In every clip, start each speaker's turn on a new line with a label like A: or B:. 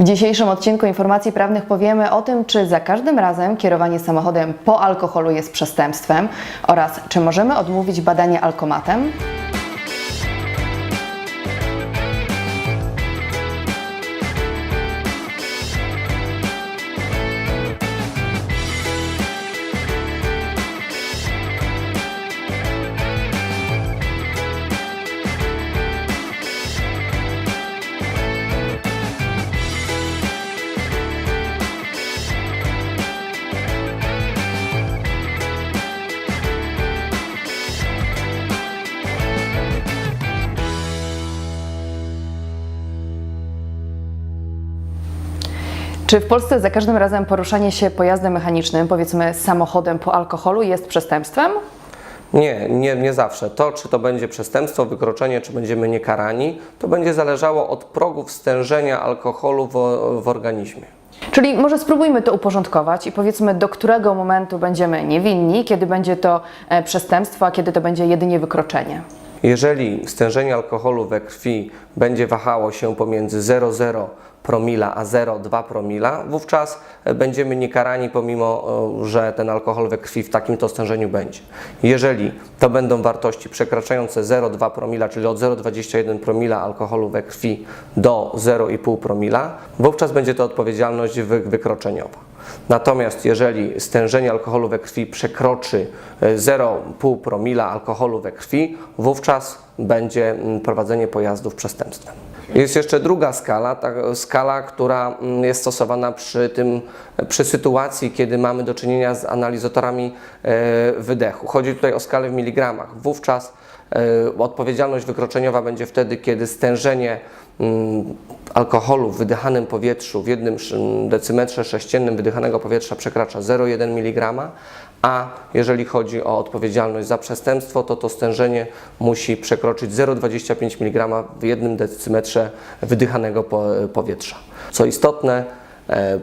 A: W dzisiejszym odcinku informacji prawnych powiemy o tym, czy za każdym razem kierowanie samochodem po alkoholu jest przestępstwem oraz czy możemy odmówić badania alkomatem. Czy w Polsce za każdym razem poruszanie się pojazdem mechanicznym, powiedzmy samochodem po alkoholu, jest przestępstwem?
B: Nie, nie, nie zawsze. To, czy to będzie przestępstwo, wykroczenie, czy będziemy niekarani, to będzie zależało od progów stężenia alkoholu w, w organizmie.
A: Czyli może spróbujmy to uporządkować i powiedzmy, do którego momentu będziemy niewinni, kiedy będzie to e, przestępstwo, a kiedy to będzie jedynie wykroczenie.
B: Jeżeli stężenie alkoholu we krwi będzie wahało się pomiędzy 0,0 promila a 0,2 promila, wówczas będziemy niekarani pomimo, e, że ten alkohol we krwi w takim to stężeniu będzie. Jeżeli to będą wartości przekraczające 0,2 promila, czyli od 0,21 promila alkoholu we krwi do 0,5 promila, wówczas będzie to odpowiedzialność wy- wykroczeniowa. Natomiast jeżeli stężenie alkoholu we krwi przekroczy e, 0,5 promila alkoholu we krwi, wówczas będzie mm, prowadzenie pojazdów przestępstwem. Jest jeszcze druga skala, ta skala, która mm, jest stosowana przy tym, przy sytuacji, kiedy mamy do czynienia z analizatorami e, wydechu. Chodzi tutaj o skalę w miligramach. Wówczas e, odpowiedzialność wykroczeniowa będzie wtedy, kiedy stężenie mm, alkoholu w wydychanym powietrzu w jednym sz- decymetrze sześciennym wydychanego powietrza przekracza 0,1 mg, a jeżeli chodzi o odpowiedzialność za przestępstwo, to to stężenie musi przekroczyć 0,25 mg w jednym decymetrze wydychanego po- powietrza. Co istotne, E,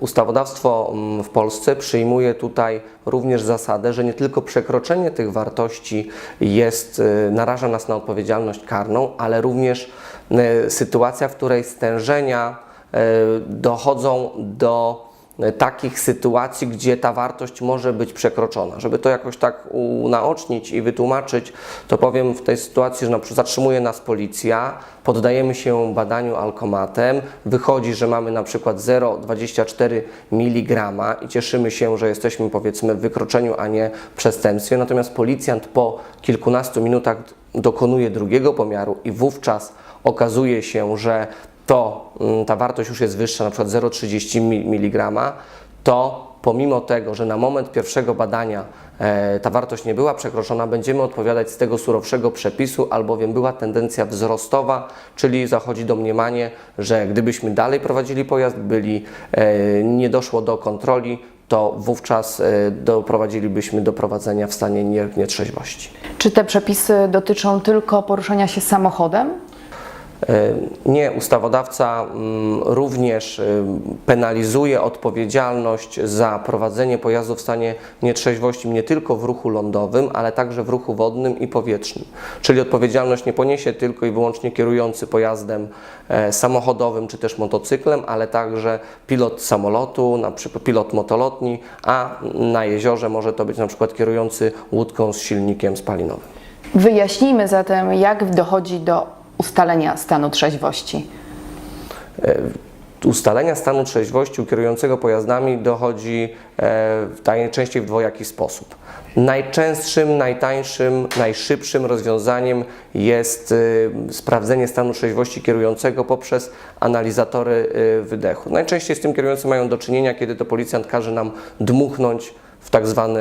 B: Ustawodawstwo mm, w Polsce przyjmuje tutaj również zasadę, że nie tylko przekroczenie tych wartości jest, e, naraża nas na odpowiedzialność karną, ale również e, sytuacja, w której stężenia e, dochodzą do e, takich sytuacji, gdzie ta wartość może być przekroczona. Żeby to jakoś tak unaocznić i wytłumaczyć, to powiem w tej sytuacji, że na przykład zatrzymuje nas policja, poddajemy się badaniu alkomatem, wychodzi, że mamy na przykład 0,24 mg i cieszymy się, że jesteśmy powiedzmy w wykroczeniu, a nie przestępstwie. Natomiast policjant po kilkunastu minutach dokonuje drugiego pomiaru i wówczas okazuje się, że to mm, ta wartość już jest wyższa, na przykład 0,30 mi- mg, to pomimo tego, że na moment pierwszego badania e, ta wartość nie była przekroczona, będziemy odpowiadać z tego surowszego przepisu, albowiem była tendencja wzrostowa, czyli zachodzi domniemanie, że gdybyśmy dalej prowadzili pojazd, byli, e, nie doszło do kontroli, to wówczas e, doprowadzilibyśmy do prowadzenia w stanie nie- nietrzeźwości.
A: Czy te przepisy dotyczą tylko poruszania się samochodem?
B: E, Nie, ustawodawca mm, również y, penalizuje odpowiedzialność za prowadzenie pojazdu w stanie nietrzeźwości nie tylko w ruchu lądowym, ale także w ruchu wodnym i powietrznym. Czyli odpowiedzialność nie poniesie tylko i wyłącznie kierujący pojazdem e, samochodowym czy też motocyklem, ale także pilot samolotu, na przykład pilot motolotni, a na jeziorze może to być na przykład kierujący łódką z silnikiem spalinowym.
A: Wyjaśnijmy zatem, jak dochodzi do ustalenia stanu trzeźwości.
B: ustalenia stanu trzeźwości u kierującego pojazdami dochodzi e, najczęściej w dwojaki sposób. Najczęstszym, najtańszym, najszybszym rozwiązaniem jest e, sprawdzenie stanu trzeźwości kierującego poprzez analizatory e, wydechu. Najczęściej z tym kierujący mają do czynienia, kiedy to policjant każe nam dmuchnąć w tak zwany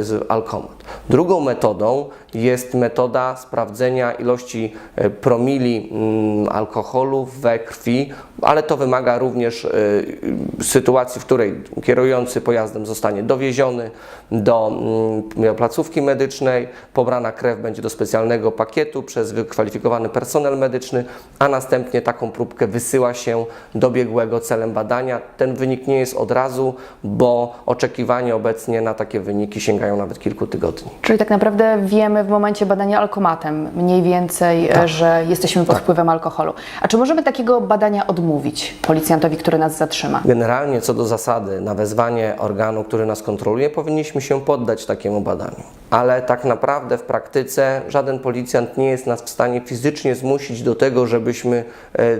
B: z- alkomat. Drugą metodą jest metoda sprawdzenia ilości e, promili mm, alkoholu we krwi, ale to wymaga również e, sytuacji, w której kierujący pojazdem zostanie dowieziony do mm, placówki medycznej, pobrana krew będzie do specjalnego pakietu przez wykwalifikowany personel medyczny, a następnie taką próbkę wysyła się do biegłego celem badania. Ten wynik nie jest od razu, bo oczekiwanie obecnie obecnie na takie wyniki sięgają nawet kilku tygodni.
A: Czyli tak naprawdę wiemy w momencie badania alkomatem mniej więcej, e, że jesteśmy pod wpływem alkoholu. A czy możemy takiego badania odmówić policjantowi, który nas zatrzyma?
B: Generalnie co do zasady, na wezwanie organu, który nas kontroluje, powinniśmy się poddać takiemu badaniu. Ale tak naprawdę w praktyce żaden policjant nie jest nas w stanie fizycznie zmusić do tego, żebyśmy e,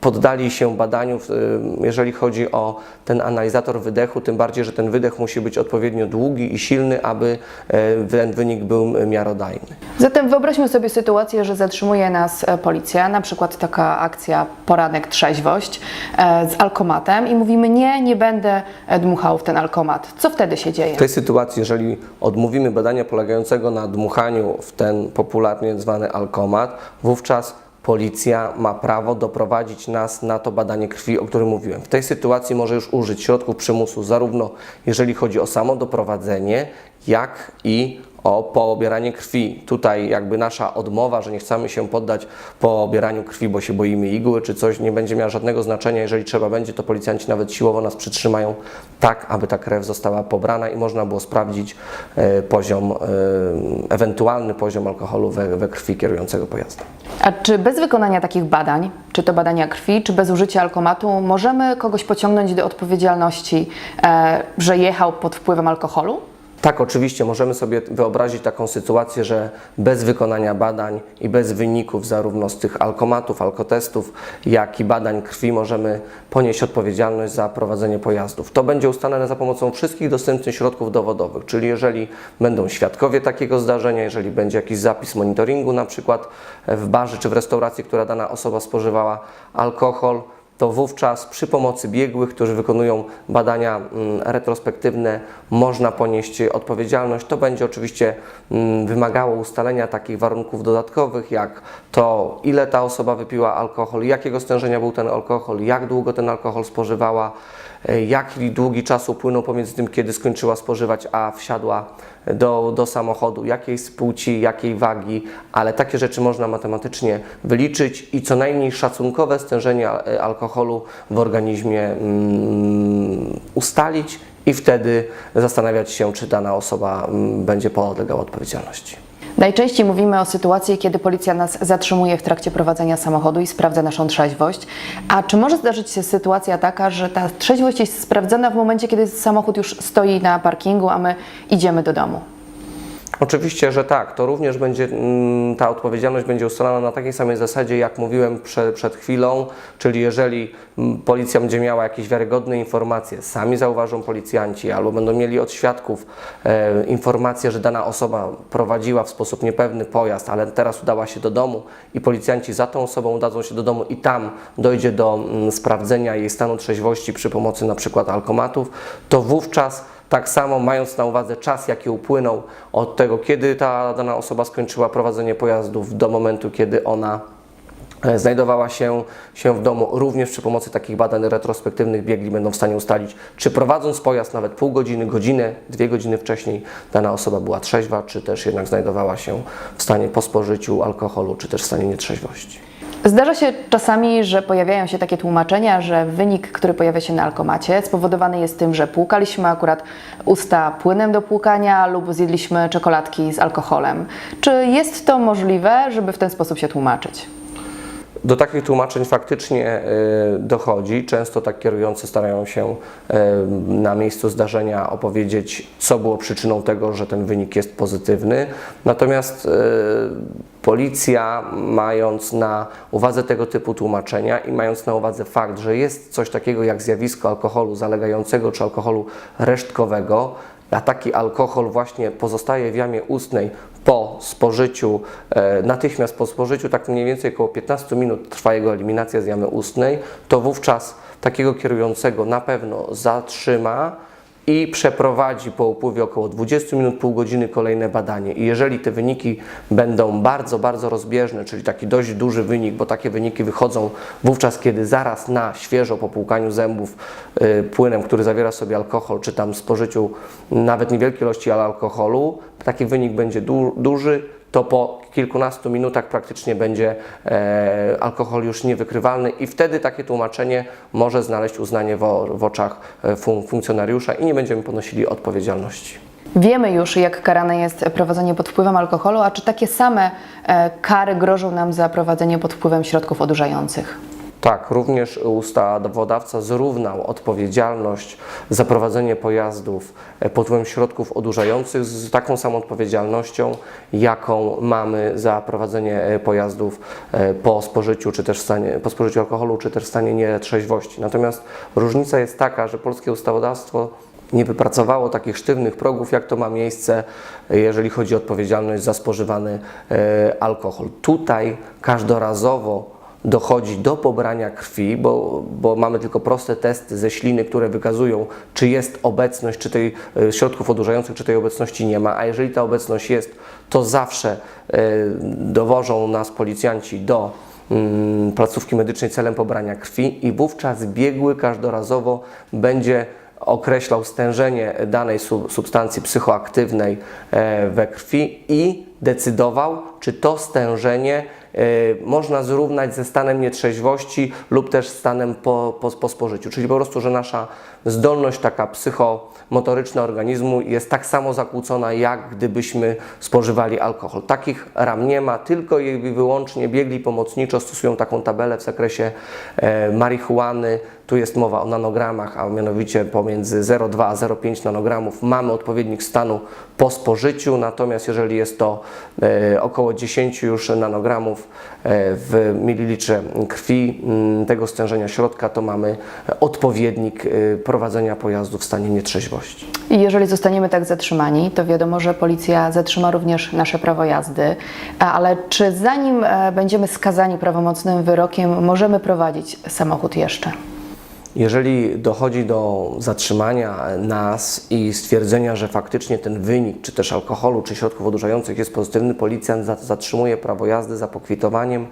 B: poddali się badaniu, e, jeżeli chodzi o ten analizator wydechu, tym bardziej, że ten wydech musi być odpowiednio długi i silny, aby e, ten wynik był miarodajny.
A: Zatem wyobraźmy sobie sytuację, że zatrzymuje nas e, policja, na przykład taka akcja poranek trzeźwość e, z alkomatem i mówimy nie, nie będę e, dmuchał w ten alkomat. Co wtedy się dzieje?
B: W tej sytuacji, jeżeli odmówimy badania polegającego na dmuchaniu w ten popularnie zwany alkomat, wówczas policja ma prawo doprowadzić nas na to badanie krwi, o którym mówiłem. W tej sytuacji może już użyć środków przymusu, zarówno jeżeli chodzi o samo doprowadzenie, jak i o poobieranie krwi. Tutaj jakby nasza odmowa, że nie chcemy się poddać po obieraniu krwi, bo się boimy igły czy coś, nie będzie miała żadnego znaczenia. Jeżeli trzeba będzie, to policjanci nawet siłowo nas przytrzymają tak, aby ta krew została pobrana i można było sprawdzić e, poziom, e, ewentualny poziom alkoholu we, we krwi kierującego pojazdem.
A: A czy bez wykonania takich badań, czy to badania krwi, czy bez użycia alkomatu, możemy kogoś pociągnąć do odpowiedzialności, e, że jechał pod wpływem alkoholu?
B: Tak, oczywiście możemy sobie wyobrazić taką sytuację, że bez wykonania badań i bez wyników zarówno z tych alkomatów, alkotestów, jak i badań krwi możemy ponieść odpowiedzialność za prowadzenie pojazdów. To będzie ustalane za pomocą wszystkich dostępnych środków dowodowych, czyli jeżeli będą świadkowie takiego zdarzenia, jeżeli będzie jakiś zapis monitoringu na przykład w barze czy w restauracji, która dana osoba spożywała alkohol, to wówczas przy pomocy biegłych, którzy wykonują badania mm, retrospektywne, można ponieść odpowiedzialność. To będzie oczywiście mm, wymagało ustalenia takich warunków dodatkowych, jak to, ile ta osoba wypiła alkohol, jakiego stężenia był ten alkohol, jak długo ten alkohol spożywała, jaki długi czas upłynął pomiędzy tym, kiedy skończyła spożywać, a wsiadła do, do samochodu, jakiej z płci, jakiej wagi, ale takie rzeczy można matematycznie wyliczyć i co najmniej szacunkowe stężenie al- alkoholu w organizmie mm, ustalić i wtedy zastanawiać się, czy dana osoba mm, będzie podlegała odpowiedzialności.
A: Najczęściej mówimy o sytuacji, kiedy policja nas zatrzymuje w trakcie prowadzenia samochodu i sprawdza naszą trzeźwość. A czy może zdarzyć się sytuacja taka, że ta trzeźwość jest sprawdzana w momencie, kiedy samochód już stoi na parkingu, a my idziemy do domu?
B: Oczywiście, że tak. To również będzie, mm, ta odpowiedzialność będzie ustalana na takiej samej zasadzie, jak mówiłem prze, przed chwilą, czyli jeżeli mm, policja będzie miała jakieś wiarygodne informacje, sami zauważą policjanci, albo będą mieli od świadków e, informację, że dana osoba prowadziła w sposób niepewny pojazd, ale teraz udała się do domu i policjanci za tą osobą udadzą się do domu i tam dojdzie do mm, sprawdzenia jej stanu trzeźwości przy pomocy na przykład alkomatów, to wówczas tak samo mając na uwadze czas, jaki upłynął od tego, kiedy ta dana osoba skończyła prowadzenie pojazdów do momentu, kiedy ona e, znajdowała się, się w domu, również przy pomocy takich badań retrospektywnych biegli będą w stanie ustalić, czy prowadząc pojazd nawet pół godziny, godzinę, dwie godziny wcześniej dana osoba była trzeźwa, czy też jednak znajdowała się w stanie po spożyciu alkoholu, czy też w stanie nietrzeźwości.
A: Zdarza się czasami, że pojawiają się takie tłumaczenia, że wynik, który pojawia się na alkomacie, spowodowany jest tym, że płukaliśmy akurat usta płynem do płukania lub zjedliśmy czekoladki z alkoholem. Czy jest to możliwe, żeby w ten sposób się tłumaczyć?
B: Do takich tłumaczeń faktycznie y, dochodzi. Często tak kierujący starają się y, na miejscu zdarzenia opowiedzieć, co było przyczyną tego, że ten wynik jest pozytywny. Natomiast y, policja, mając na uwadze tego typu tłumaczenia i mając na uwadze fakt, że jest coś takiego jak zjawisko alkoholu zalegającego czy alkoholu resztkowego, a taki alkohol właśnie pozostaje w jamie ustnej po spożyciu, e, natychmiast po spożyciu, tak mniej więcej około 15 minut trwa jego eliminacja z jamy ustnej, to wówczas takiego kierującego na pewno zatrzyma i przeprowadzi po upływie około 20 minut, pół godziny kolejne badanie. I jeżeli te wyniki będą bardzo, bardzo rozbieżne, czyli taki dość duży wynik, bo takie wyniki wychodzą wówczas, kiedy zaraz na świeżo po płukaniu zębów y, płynem, który zawiera sobie alkohol, czy tam spożyciu nawet niewielkiej ilości alkoholu, taki wynik będzie du duży, to po kilkunastu minutach praktycznie będzie e, alkohol już niewykrywalny i wtedy takie tłumaczenie może znaleźć uznanie w, w oczach e, fun, funkcjonariusza i nie będziemy ponosili odpowiedzialności.
A: Wiemy już, jak karane jest prowadzenie pod wpływem alkoholu, a czy takie same e, kary grożą nam za prowadzenie pod wpływem środków odurzających?
B: Tak, również ustawodawca zrównał odpowiedzialność za prowadzenie pojazdów e, pod wpływem środków odurzających z taką samą odpowiedzialnością, jaką mamy za prowadzenie e, pojazdów e, po spożyciu, czy też stanie, po spożyciu alkoholu, czy też w stanie nietrzeźwości. Natomiast różnica jest taka, że polskie ustawodawstwo nie wypracowało takich sztywnych progów, jak to ma miejsce, jeżeli chodzi o odpowiedzialność za spożywany alkohol. Tutaj każdorazowo dochodzi do pobrania krwi, bo, bo mamy tylko proste testy ze śliny, które wykazują, czy jest obecność, czy tej e, środków odurzających, czy tej obecności nie ma, a jeżeli ta obecność jest, to zawsze e, dowożą nas policjanci do mm, placówki medycznej celem pobrania krwi i wówczas biegły każdorazowo będzie określał stężenie danej su- substancji psychoaktywnej e, we krwi i decydował, czy to stężenie można zrównać ze stanem nietrzeźwości lub też stanem po, po, po spożyciu. Czyli po prostu, że nasza zdolność taka psychomotoryczna organizmu jest tak samo zakłócona, jak gdybyśmy spożywali alkohol. Takich ram nie ma, tylko i wyłącznie biegli pomocniczo stosują taką tabelę w zakresie e, marihuany. Tu jest mowa o nanogramach, a mianowicie pomiędzy 0,2 a 0,5 nanogramów mamy odpowiednik stanu po spożyciu, natomiast jeżeli jest to e, około 10 już nanogramów e, w mililitrze krwi m, tego stężenia środka, to mamy odpowiednik e, prowadzenia pojazdu w stanie nietrzeźwości.
A: I jeżeli zostaniemy tak zatrzymani, to wiadomo, że policja zatrzyma również nasze prawo jazdy. Ale czy zanim będziemy skazani prawomocnym wyrokiem, możemy prowadzić samochód jeszcze?
B: Jeżeli dochodzi do zatrzymania nas i stwierdzenia, że faktycznie ten wynik, czy też alkoholu, czy środków odurzających jest pozytywny, policjant za- zatrzymuje prawo jazdy za pokwitowaniem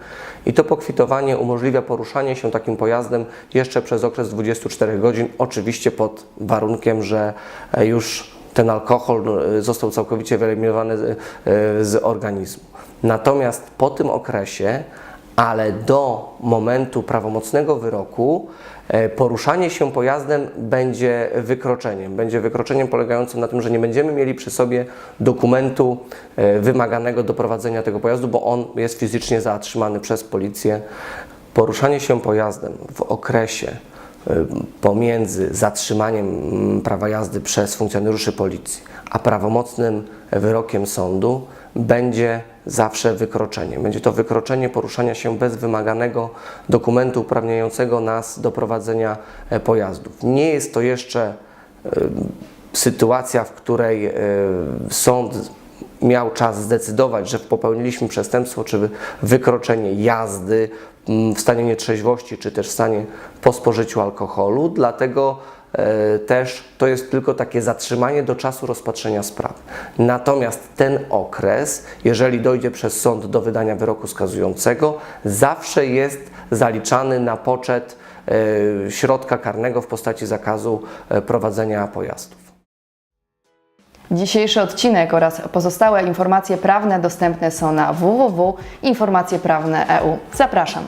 B: i to pokwitowanie umożliwia poruszanie się takim pojazdem jeszcze przez okres 24 godzin, oczywiście pod warunkiem, że e, już ten alkohol e, został całkowicie wyeliminowany z, e, z organizmu. Natomiast po tym okresie ale do momentu prawomocnego wyroku poruszanie się pojazdem będzie wykroczeniem. Będzie wykroczeniem polegającym na tym, że nie będziemy mieli przy sobie dokumentu e, wymaganego do prowadzenia tego pojazdu, bo on jest fizycznie zatrzymany przez policję. Poruszanie się pojazdem w okresie e, pomiędzy zatrzymaniem mm, prawa jazdy przez funkcjonariuszy policji, a prawomocnym wyrokiem sądu będzie zawsze wykroczeniem. Będzie to wykroczenie poruszania się bez wymaganego dokumentu uprawniającego nas do prowadzenia e, pojazdów. Nie jest to jeszcze e, sytuacja, w której e, sąd miał czas zdecydować, że popełniliśmy przestępstwo czy wykroczenie jazdy w stanie nietrzeźwości, czy też w stanie po spożyciu alkoholu, dlatego też to jest tylko takie zatrzymanie do czasu rozpatrzenia sprawy. Natomiast ten okres, jeżeli dojdzie przez sąd do wydania wyroku skazującego, zawsze jest zaliczany na poczet e, środka karnego w postaci zakazu e, prowadzenia pojazdów.
A: Dzisiejszy odcinek oraz pozostałe informacje prawne dostępne są na www.informacjeprawne.eu. Zapraszam.